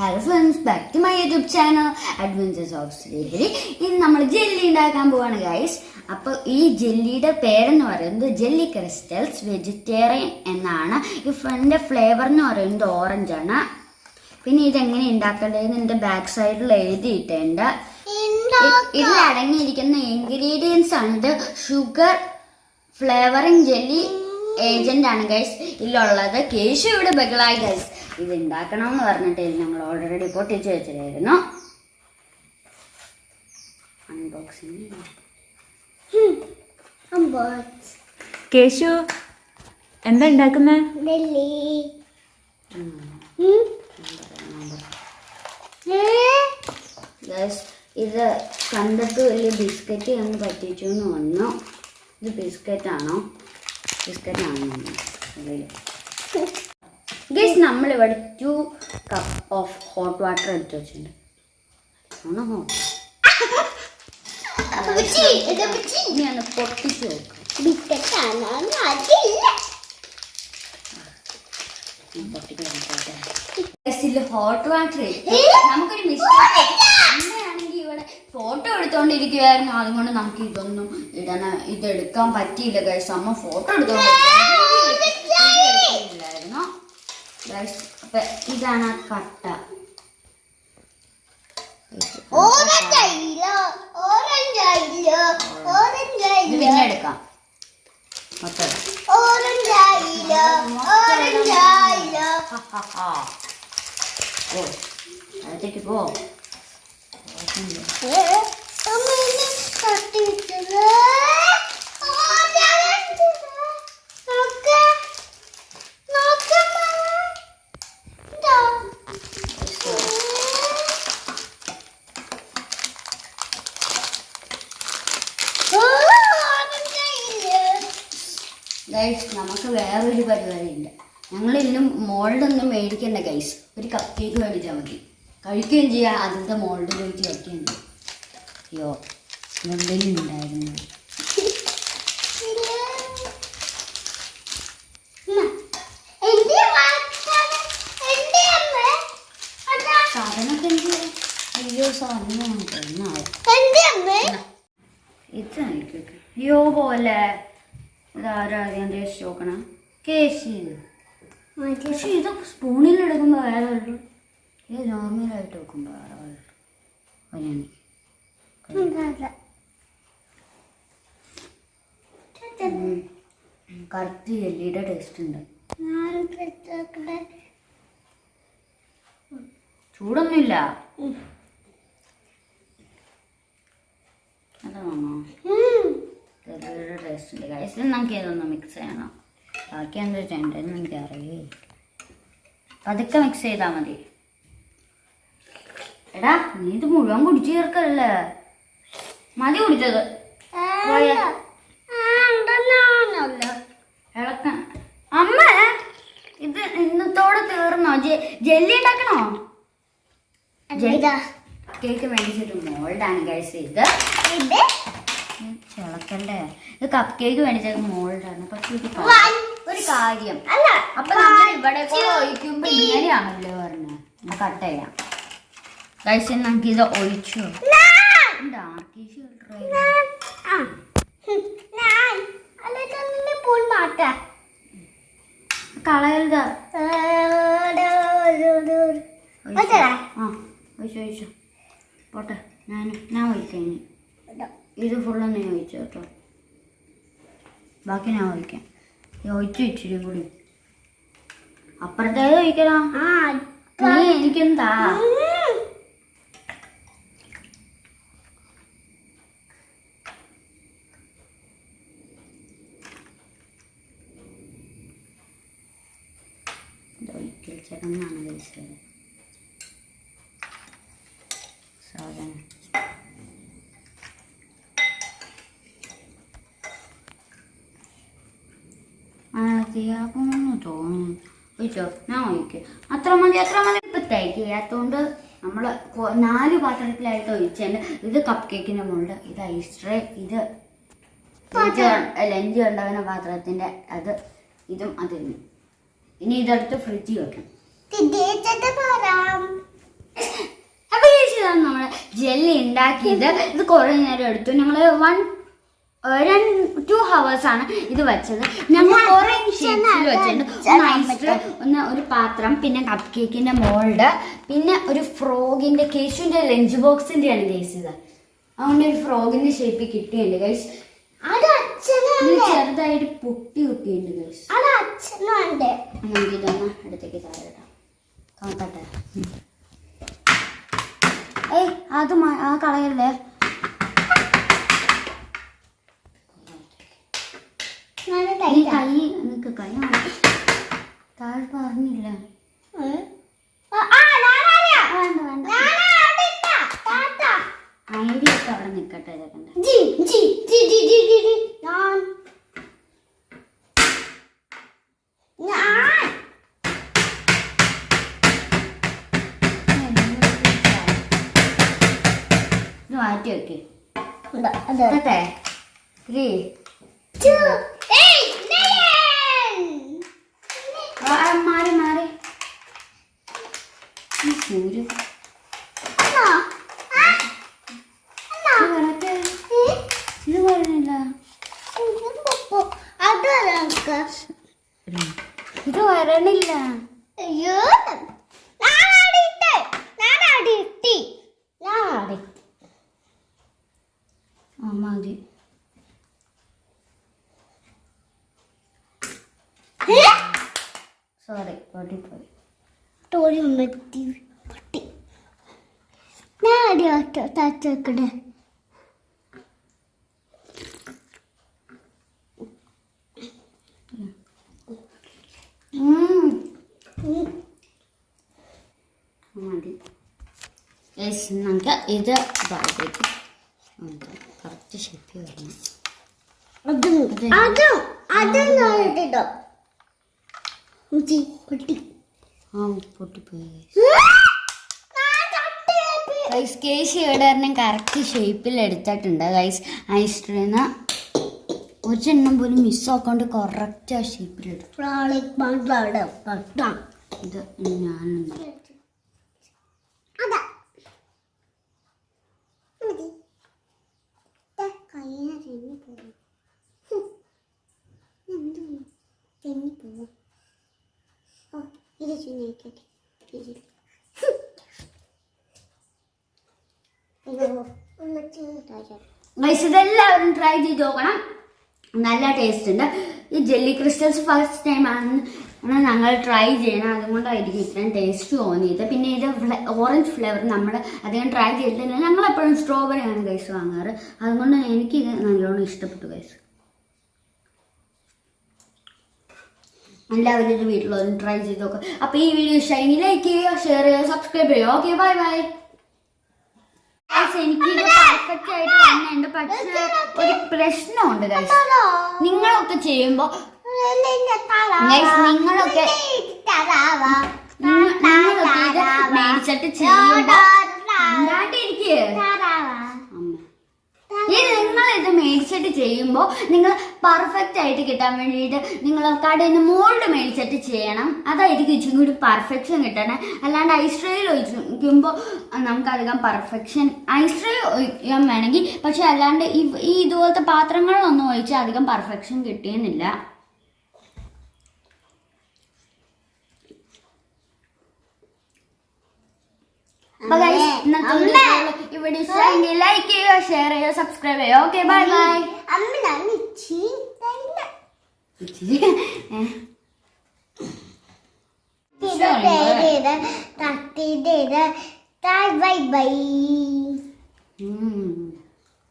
Hello friends back to my YouTube channel adventures of Sreehari ഇന്ന് നമ്മൾ jelly ഉണ്ടാക്കാൻ പോവാണ് ഗൈസ് അപ്പോൾ ഈ ജെല്ലിയുടെ പേരെന്ന് പറയുന്നത് ജെല്ലി ക്രിസ്റ്റൽസ് വെജിറ്റേറിയൻ എന്നാണ്. ഈ ഫ്രണ്ട് ഫ്ലേവർ എന്ന് പറയുന്നത് ഓറഞ്ച് ആണ്. പിന്നെ ഇതെങ്ങനെ ഉണ്ടാക്കേണ്ടത് എന്റെ ബാക്ക് സൈഡിൽ എഴുതിയിട്ടുണ്ട്. ഇതിൽ അടങ്ങിയിരിക്കുന്ന ഇൻഗ്രീഡിയൻസ് ആണ് ഇത് ഷുഗർ ഫ്ലേവറിംഗ് ജെല്ലി ഏജന്റ് ആണ് ഗൈസ് ഇതിലുള്ളത് കേശു ഇവിടെ ബഹളായി ഗൈസ് ഇത് ഉണ്ടാക്കണമെന്ന് പറഞ്ഞിട്ട് ഞങ്ങൾ ഓൾറെഡി പൊട്ടിച്ച് വെച്ചിട്ടായിരുന്നു അൺബോക്സിങ് കേശു എന്താ ഉണ്ടാക്കുന്നേ? ഇത് കണ്ടിട്ട് വലിയ ബിസ്ക്കറ്റ് എന്ന് പറ്റിച്ചു എന്ന് വന്നു. ഇത് ബിസ്ക്കറ്റ് ആണോ? ബിസ്ക്കറ്റ് ആണോ? ഗൈസ് നമ്മളിവിടെ two cup of hot water എടുത്തു വെച്ചിട്ടുണ്ട്. ഒന്ന് പൊട്ടിച്ച് നോക്കാം. ഹോട്ട് വാട്ടർ നമുക്കൊരു മിസ്റ്റേക്ക് അമ്മയാണെങ്കിൽ ഇവിടെ ഫോട്ടോ എടുത്തോണ്ടിരിക്കുവായിരുന്നു. അതുകൊണ്ട് നമുക്ക് ഇതൊന്നും ഇടണ ഇതെടുക്കാൻ പറ്റിയില്ല കൈസ് അമ്മ ഫോട്ടോ എടുത്തോണ്ടില്ലായിരുന്നു ഗൈസ് അപ്പൊ ഇതാണ് ആ കട്ട. പിന്നെ എടുക്കാം. മൊത്തം ഓ അടുത്തേക്ക് പോ. ഗൈസ് നമുക്ക് വേറൊരു പരിപാടിയില്ല ഞങ്ങൾ ഇന്നും മോൾഡൊന്നും മേടിക്കണ്ട ഗൈസ് ഒരു കപ്പ് കേക്ക് മേടിച്ചാൽ മതി. കഴിക്കുകയും ചെയ്യാം. അതിന്റെ മോൾഡ് പോയിട്ട് വയ്ക്കുകയും ചെയ്യും. അയ്യോ ഉണ്ടായിരുന്നു. സാധനമൊക്കെ അയ്യോ സാധനം ഇതായിരിക്കും. അയ്യോ പോലെ. ഇതാരാ ആദ്യം ടേസ്റ്റ് നോക്കണം? കേശി. പക്ഷെ ഇത് സ്പൂണിൽ എടുക്കുമ്പോൾ വേറെ ഒരു ഇത് നോർമലായിട്ട് വെക്കുമ്പോൾ വേറെ ഒരു ജെല്ലിയുടെ ടേസ്റ്റ് ഉണ്ട്. ചൂടൊന്നുമില്ല. അതാണോ? ജെല്ലിയുടെ ടേസ്റ്റ് ഉണ്ട്. ഗൈസ് നമുക്ക് ഇതൊന്ന് മിക്സ് ചെയ്യണം. ബാക്കി എന്താ ചെയ്യേണ്ടതെന്ന് എനിക്കറിയേ പതുക്കെ മിക്സ് ചെയ്താൽ മതി. എടാ നീ ഇത് മുഴുവൻ കുടിച്ചു ചേർക്കല്ലേ മതി കുടിച്ചത്. അമ്മ ഇത് ഇന്നത്തോടെ തീർന്നോ? ജെല്ലി ഉണ്ടാക്കണോ? കേക്ക് മേടിച്ചിട്ട് മോൾഡാണ് കഴിച്ച് ഇത്? ചിളക്കണ്ടേ ഇത് കപ്പ് കേക്ക് മേടിച്ചത് മോൾഡാണ്. പക്ഷെ ഒരു കാര്യം- അല്ല അപ്പൊ നമ്മൾ ഇവിടെ ഒഴിക്കുമ്പോ ഇങ്ങനെയാണല്ലോ പറഞ്ഞു. കട്ട് ചെയ്യാം. കഴിച്ച് നമുക്ക് ഇത് ഒഴിച്ചു. കളയരുത്. ആ ഒഴിച്ചു. ഒഴിച്ചു പോട്ടെ ഞാൻ ഞാൻ ഒഴിക്കാം ഇനി. ഇത് ഫുള്ളൊന്ന് ഒഴിച്ചു കേട്ടോ. ബാക്കി ഞാൻ ചോദിക്കാം. ചോദിച്ചു ഇച്ചിരി കൂടി. അപ്പുറത്തേത് ഒഴിക്കണം നീ എനിക്കെന്താ? ചേട്ടൻ എന്നാണ് ചേർന്നാണ് കഴിച്ചത് സാധനം മതിയാകുമെന്ന് തോന്നുന്നു. ഒഴിച്ചോ ഞാൻ ഒഴിക്കും അത്ര മതി അത്ര മതി. ഇപ്പം തികയാത്തോണ്ട് നമ്മൾ നാല് പാത്രത്തിലായിട്ട് ഒഴിച്ചതിന് ഇത് കപ്പ് കേക്കിന്റെ മുകളിൽ ഇത് ഐസ് ട്രേ ഇത് ലഞ്ച് കൊണ്ടുപോകുന്ന പാത്രത്തിന്റെ അത് ഇതും അതിന് ഇനി ഇതെടുത്ത് ഫ്രിഡ്ജിൽ വെക്കണം ജെല്ലി ഉണ്ടാക്കിയത് ഇത് കുറേ നേരം എടുത്തു. ഞങ്ങൾ വൺ ടു ഹവേഴ്സ് ആണ് ഇത് വെച്ചത്. ഞങ്ങൾ കുറെ വെച്ചിട്ടുണ്ട്. ഒന്ന് ഐസ് ഒന്ന് ഒരു പാത്രം പിന്നെ കപ്പ് കേക്കിന്റെ മോൾഡ് പിന്നെ ഒരു ഫ്രോഗിന്റെ കേശുവിന്റെ ലഞ്ച് ബോക്സിന്റെ ആണ് ഗൈസ് ഇത്. അതുകൊണ്ട് ഒരു ഫ്രോഗിന്റെ ഷേപ്പ് കിട്ടിയുണ്ട് ഗൈസ് ചെറുതായിട്ട് പൊട്ടി കുട്ടിയുണ്ട് ഗൈസ് നമുക്ക് ഇതൊന്ന് അടുത്തേക്ക് താഴെ ഏയ് അത് ആ കളയല്ലേ നല്ല ഈ ടൈറ്റാ കൈ നിനക്ക് കൈ മാറ്റി. താഴെ പറഞ്ഞില്ല. ഐഡിയ ഒക്കെ അവിടെ നിൽക്കട്ടെ മാറ്റി വെക്ക് ഉണ്ട്, ത്രീ ടു ഏയ്, അണ്ണാ. ഇത് ഏ? ഇത് വരണില്ല. അയ്യോ. മതി? സോറി പോയി തോടി മതി. യെസ് നമുക്ക് ഇത് കറക്റ്റ് ഷേപ്പ് വരണം. അതും അതും അതും ആ പൊട്ടിപ്പോയി. ഗൈസ് കേസ് ഇടറിനെ കറക്റ്റ് ഷേപ്പിൽ എടുത്തിട്ടുണ്ട്. ഗൈസ് ഐസ്ട്രീന്ന് ഒരെണ്ണം പോലും മിസ്സാക്കാണ്ട് കറക്റ്റ് ആ ഷേപ്പിൽ എടുത്തു. ഇത് ഞാൻ അതാ. മതി. ദാ കയ്യിന് തെന്നി പോകും ഹും. എന്ത് ഓ ഇത് ചെന്നൈക്കട്ടെ ഇതിൽ ഹും. അയ്യോ ഒന്ന് ചെറുതായി ഗൈസ് ഇതെല്ലാവരും ട്രൈ ചെയ്ത് നോക്കണം. നല്ല ടേസ്റ്റ് ഉണ്ട്. ഈ ജെല്ലി ക്രിസ്റ്റൽസ് ഫസ്റ്റ് ടൈം ആണ് ഞങ്ങൾ ട്രൈ ചെയ്യണം അതുകൊണ്ടായിരിക്കും ഇത്രയും ടേസ്റ്റ് തോന്നിയത്. പിന്നെ ഇത് ഓറഞ്ച് ഫ്ലേവർ നമ്മൾ അധികം ട്രൈ ചെയ്തിട്ടില്ല. ഞങ്ങൾ എപ്പോഴും സ്ട്രോബെറി ആണ് ഗൈസ് വാങ്ങാറ്. അതുകൊണ്ട് എനിക്ക് ഇത് നല്ലോണം ഇഷ്ടപ്പെട്ടു ഗൈസ് എല്ലാവരും ഇത് വീട്ടിലൊന്നും ട്രൈ ചെയ്ത് നോക്കുക അപ്പോൾ ഈ വീഡിയോ ഇഷ്ടമെങ്കിൽ ലൈക്ക് ചെയ്യുക ഷെയർ ചെയ്യുക സബ്സ്ക്രൈബ് ചെയ്യുക. ഓക്കെ ബൈ ബൈ എനിക്ക് പെർഫെക്റ്റ് ആയിട്ട് വന്നിട്ടുണ്ട്. പക്ഷേ ഒരു പ്രശ്നമുണ്ട് ഗൈസ് നിങ്ങളൊക്കെ ചെയ്യുമ്പോ ഗൈസ് നിങ്ങളൊക്കെ- നിങ്ങ- നിങ്ങളൊക്കെ ഇത് മേടിച്ചിട്ട് ചെയ്യുമ്പോ ഉണ്ടാണ്ടിരിക്കേ അമ്മ ഇത് നിങ്ങൾ ഇത് മേടിച്ചിട്ട് ചെയ്യുമ്പോൾ നിങ്ങൾ പെർഫെക്റ്റ് ആയിട്ട് കിട്ടാൻ വേണ്ടിയിട്ട് നിങ്ങൾ കടയിൽ നിന്ന് മോൾഡ് മേടിച്ചിട്ട് ചെയ്യണം. അതായിരിക്കും ഇച്ചിരി കൂടി പെർഫെക്ഷൻ കിട്ടണം. അല്ലാണ്ട് ഐസ് ട്രേയിൽ ഒഴിക്കുമ്പോൾ നമുക്കധികം പെർഫെക്ഷൻ ഐസ് ഒഴിക്കാൻ വേണമെങ്കിൽ പക്ഷെ അല്ലാണ്ട് ഈ ഇതുപോലത്തെ പാത്രങ്ങളിലൊന്നും ഒഴിച്ചാൽ അധികം പെർഫെക്ഷൻ കിട്ടിയെന്നില്ല. ഇവിടെ ലൈക്ക് ചെയ്യുക ഷെയർ ചെയ്യുക സബ്സ്ക്രൈബ് ചെയ്യുക. ഓക്കെ ബൈ ബൈ അമ്മ ഞാൻ തട്ടിയിട്ട് ബൈ ബൈ